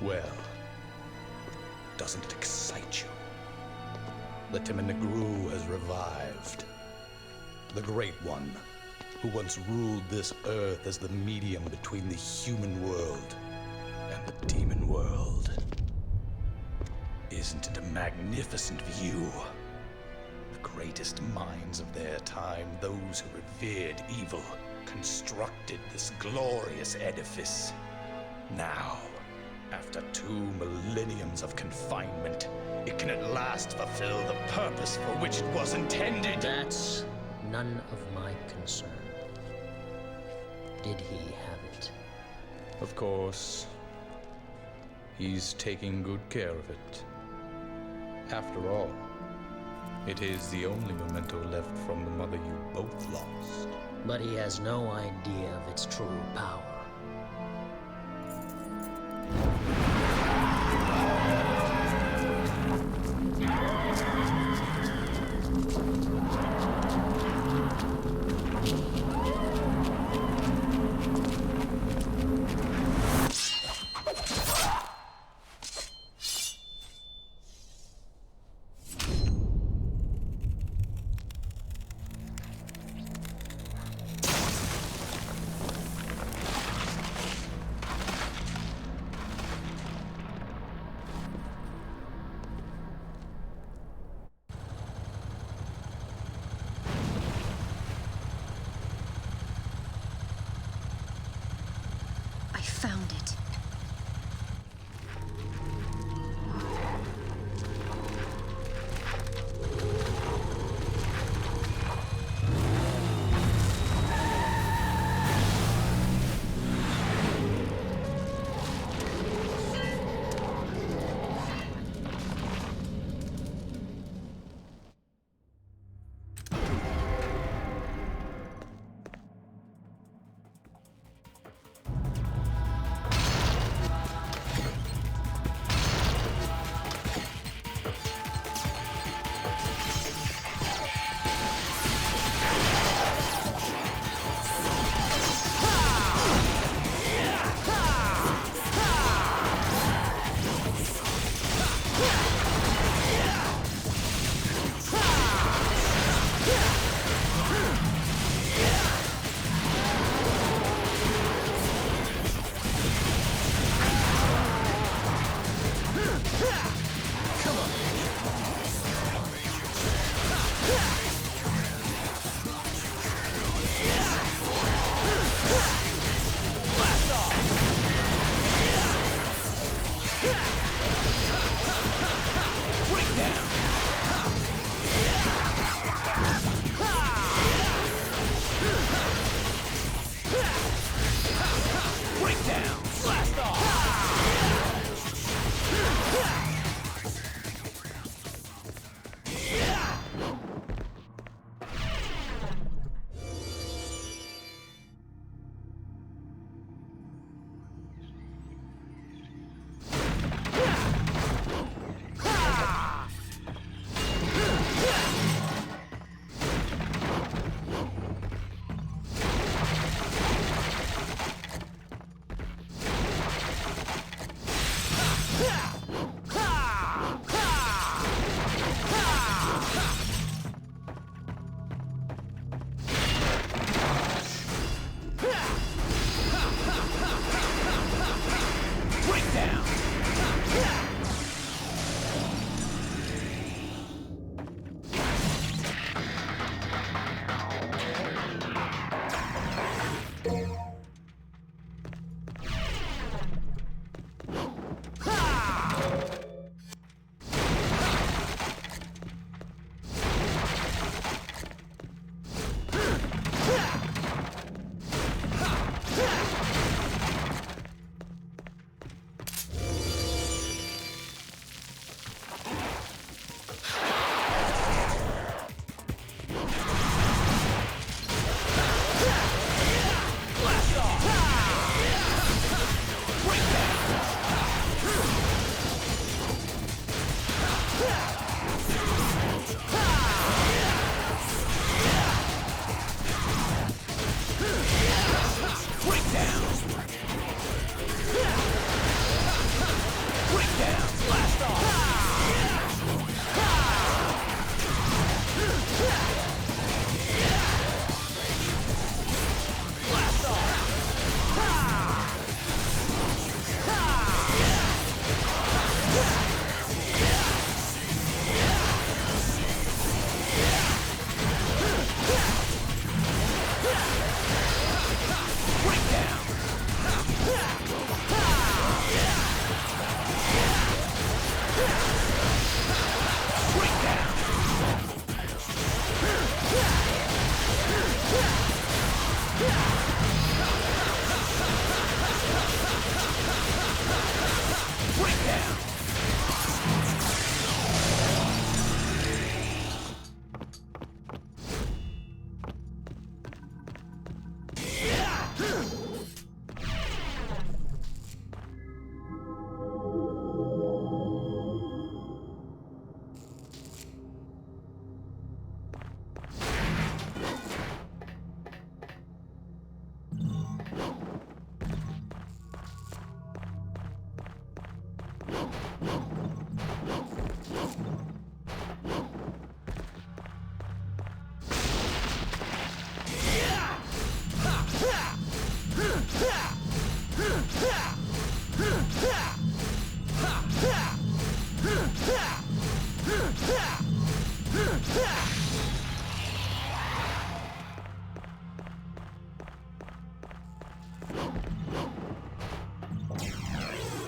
Well, doesn't it excite you? The Negru has revived. The Great One, who once ruled this earth as the medium between the human world and the demon world. Isn't it a magnificent view? The greatest minds of their time, those who revered evil, constructed this glorious edifice. Now, after two millenniums of confinement, it can at last fulfill the purpose for which it was intended. That's none of my concern. Did he have it? Of course. He's taking good care of it. After all, it is the only memento left from the mother you both lost. But he has no idea of its true power.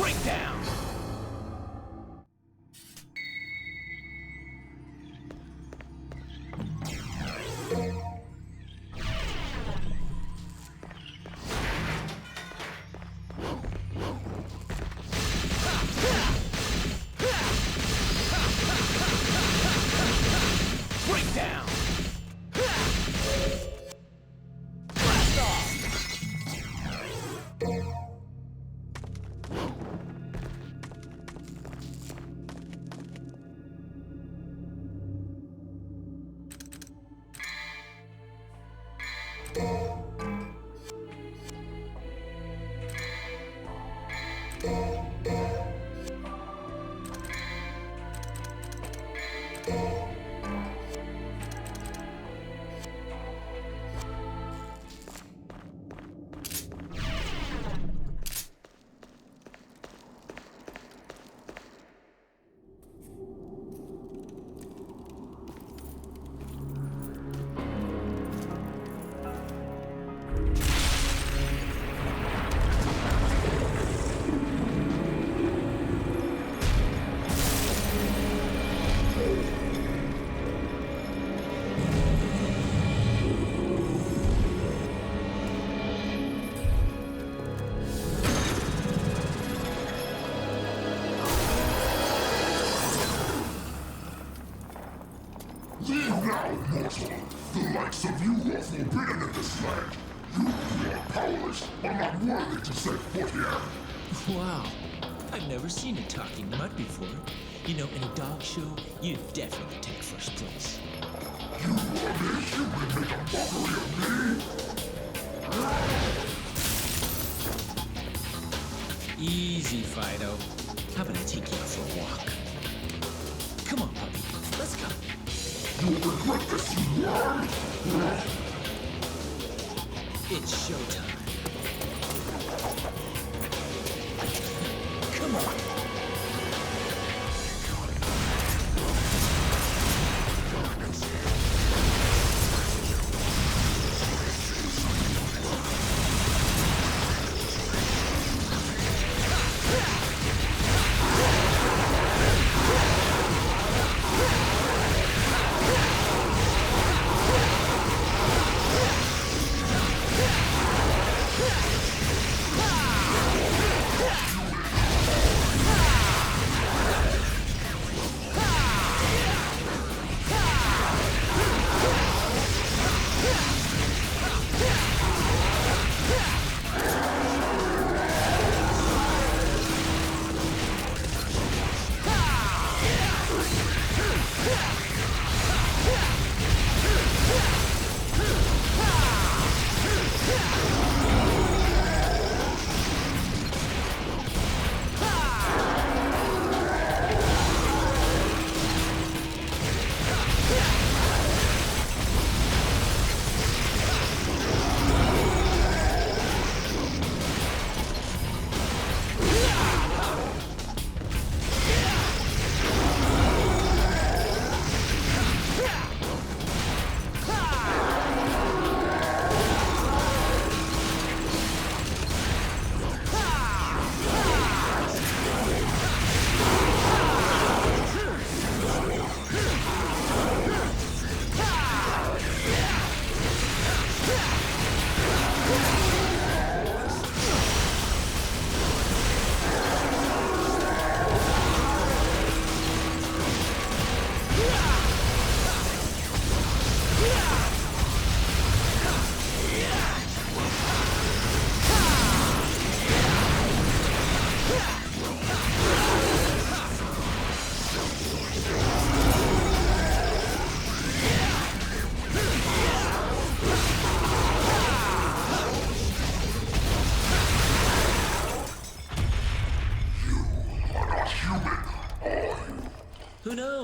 Break down! Wow. I've never seen a talking mud before. You know, in a dog show, you definitely take first place. You are mere human make a mockery of me? Easy, Fido. How about I take you out for a walk? Come on, puppy. Let's go. You'll regret this, you worm! It's showtime.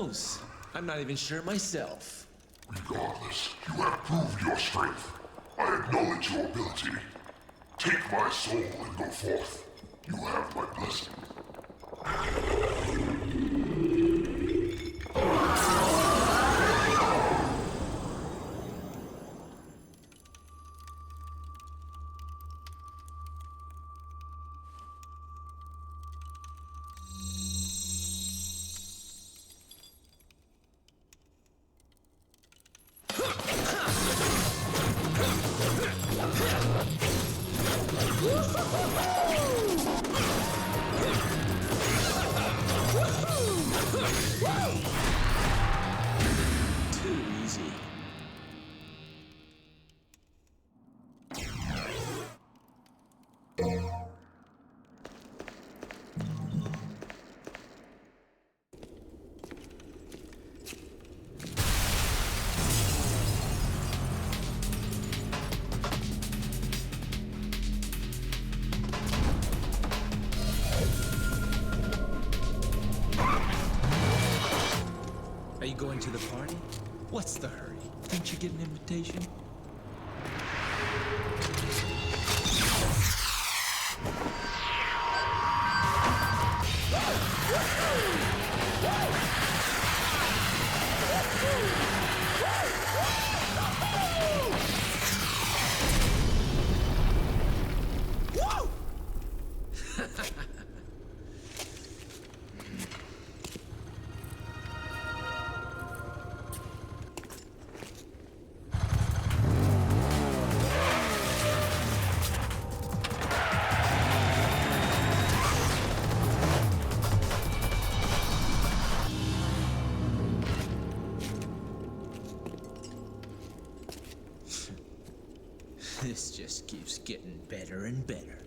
Knows? I'm not even sure myself. Regardless, you have proved your strength. I acknowledge your ability. Take my soul and go forth. You have my blessing. Going to the party? What's the hurry? Didn't you get an invitation? Keeps getting better and better.